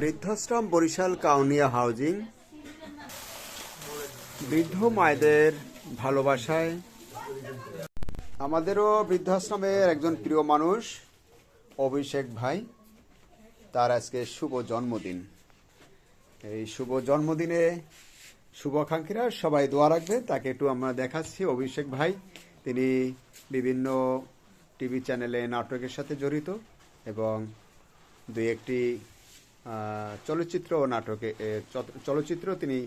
বৃদ্ধাশ্রম বরিশাল কাউনিয়া হাউজিং। বৃদ্ধ মায়েদের ভালোবাসায়। আমাদেরও বৃদ্ধাশ্রমের একজন প্রিয় মানুষ, অভিষেক ভাই, তার আজকে শুভ জন্মদিন। এই শুভ জন্মদিনে শুভাকাঙ্ক্ষীরা সবাই দোয়া রাখবে। তাকে একটু আমরা দেখাচ্ছি। অভিষেক ভাই, তিনি বিভিন্ন টিভি চ্যানেলে নাটকের সাথে জড়িত এবং দুই একটি চলচ্চিত্র ও নাটকে চ- চলচ্চিত্র তিনি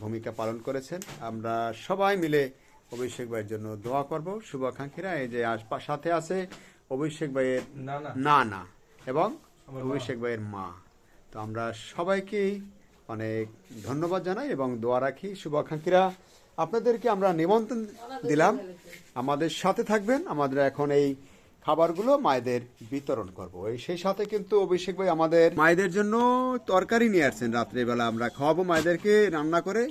ভূমিকা পালন করেছেন। আমরা সবাই মিলে অভিষেক ভাইয়ের জন্য দোয়া করব শুভাকাঙ্ক্ষীরা। এই যে সাথে আছে অভিষেক ভাইয়ের না না না না এবং অভিষেক ভাইয়ের মা। তো আমরা সবাইকেই অনেক ধন্যবাদ জানাই এবং দোয়া রাখি। শুভাকাঙ্ক্ষীরা আপনাদেরকে আমরা নিমন্ত্রণ দিলাম। আমাদের সাথে থাকবেন। আমাদের এখন এই খাবারগুলো মায়েদের বিতরণ করব। এই সেই সাথে কিন্তু অভিষেক ভাই আমাদের মায়েদের জন্য তরকারি নিয়ে আসছেন। রাত্রেবেলা আমরা খাওয়াবো মায়েদেরকে রান্না করে।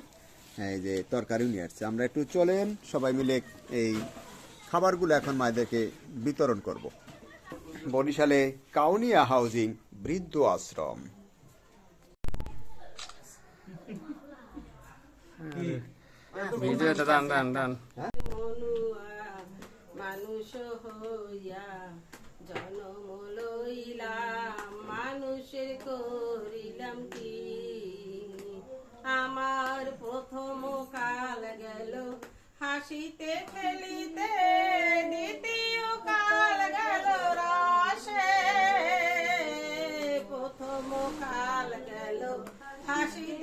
এই যে তরকারিও নিয়ে আসছে। আমরা একটু চলেন সবাই মিলে এই খাবারগুলো এখন মায়েদেরকে বিতরণ করব। বরিশালে কাউনিয়া হাউজিং বৃদ্ধ আশ্রম। ভিডিওটা টান মনুয়া মানুষ হইয়া জনম লইলাম, মানুষের করিলাম কি? আমার প্রথম কাল গেল, হাসিতে খেলিতে দ্বিতীয় কাল গেল রসে। প্রথম কাল গেল, হাসিতে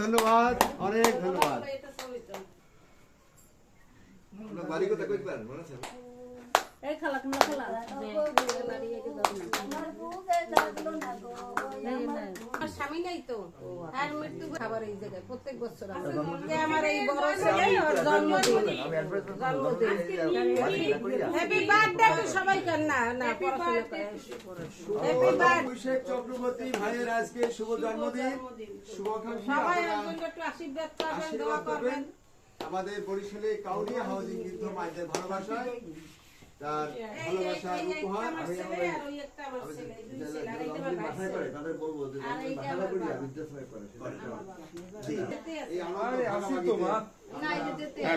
ধন্যবাদ অনেক ধন্যবাদ। বাড়ি কথা কইবার মনে আছে? এই খালা তোমরা খালা? আমার স্বামী নাই তো। আর মৃত্যু খাবার এই জায়গায় প্রত্যেক বছর আমার এই বড় ছেলে ওর জন্মদিন। জন্মদিন। হ্যাপি বার্থডে অভিষেক চক্রবর্তী ভাইয়ের আজকে শুভ জন্মদিন। আশীর্বাদ করবেন আমাদের বরিশালে কাউনিয়া হাউজিং কিন্তু মায়েদের ভালোবাসায়। তার ভালোবাসার উপহার আমি আমার। তাদের বলব যে। এই আসি তো মা। না।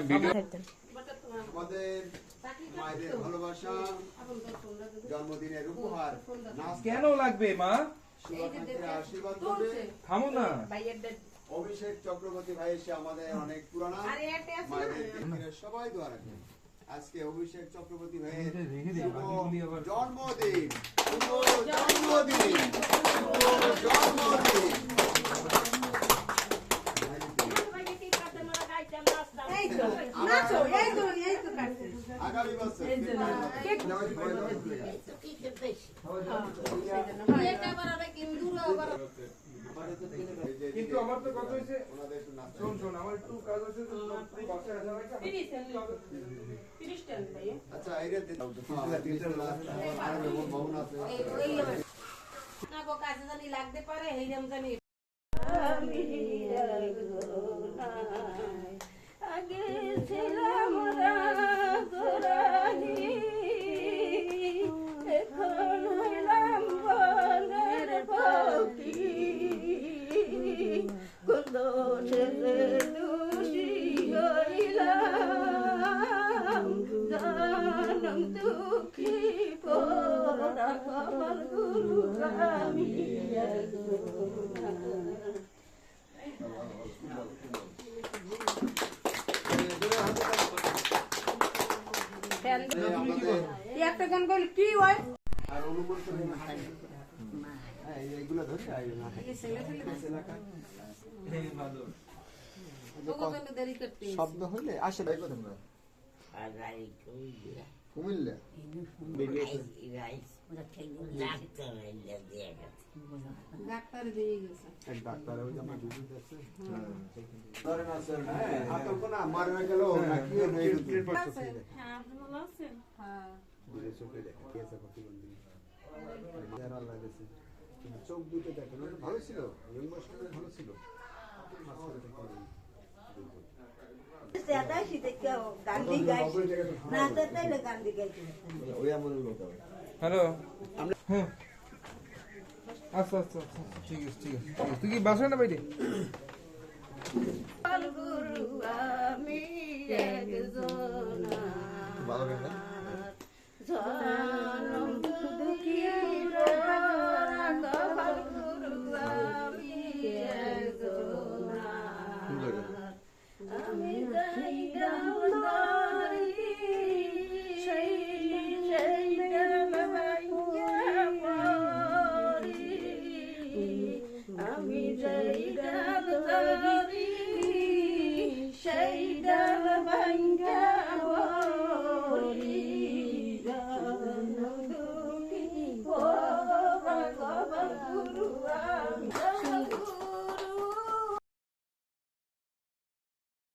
ভিডিও আমাদের মায়েদের ভালোবাসা জন্মদিনের উপহার কেন লাগবে মা? আশীর্বাদ করবে। থামো না। অভিষেক চক্রবর্তী ভাই এসে আমাদের অনেক পুরানা সবাই দোয়া রাখবেন আজকে অভিষেক চক্রবর্তী ভাইয়ের জন্মদিন। জন্মদিন। জন্মদিন এই তো, নাচো, এই তো, এই তো কাটছে। আগামী বছর কিন্তু আমার তো কথা হয়েছে শোন শোন আমার একটু কাজ আছে। আচ্ছা দিন না গো, কাজে জানি লাগতে পারে জানি। আগে ছিলাম জানম দুঃখী পর আমি একজন। ফ্যান একটা গান গাইলে কি হয় আর অনুমান করে এইগুলো ধরে আই না শব্দ হইলে আসে ভাই কথা বলো কুমিল্লা? ডাক্তার দিয়ে গেছে। এক ডাক্তার ওই যে আমার দিদি আছে ধরে না স্যার হ্যাঁ হয়ে গেল। না কি হলো এই হ্যাঁ হ্যাঁ। চোখ দুটো দেখেন ভালো ছিল ভালো ছিল। হ্যালো হুম আচ্ছা আচ্ছা আচ্ছা ঠিক আছে ঠিক আছে তুই কি বাসা না বাইরে? গুরু আমি একজন ভালো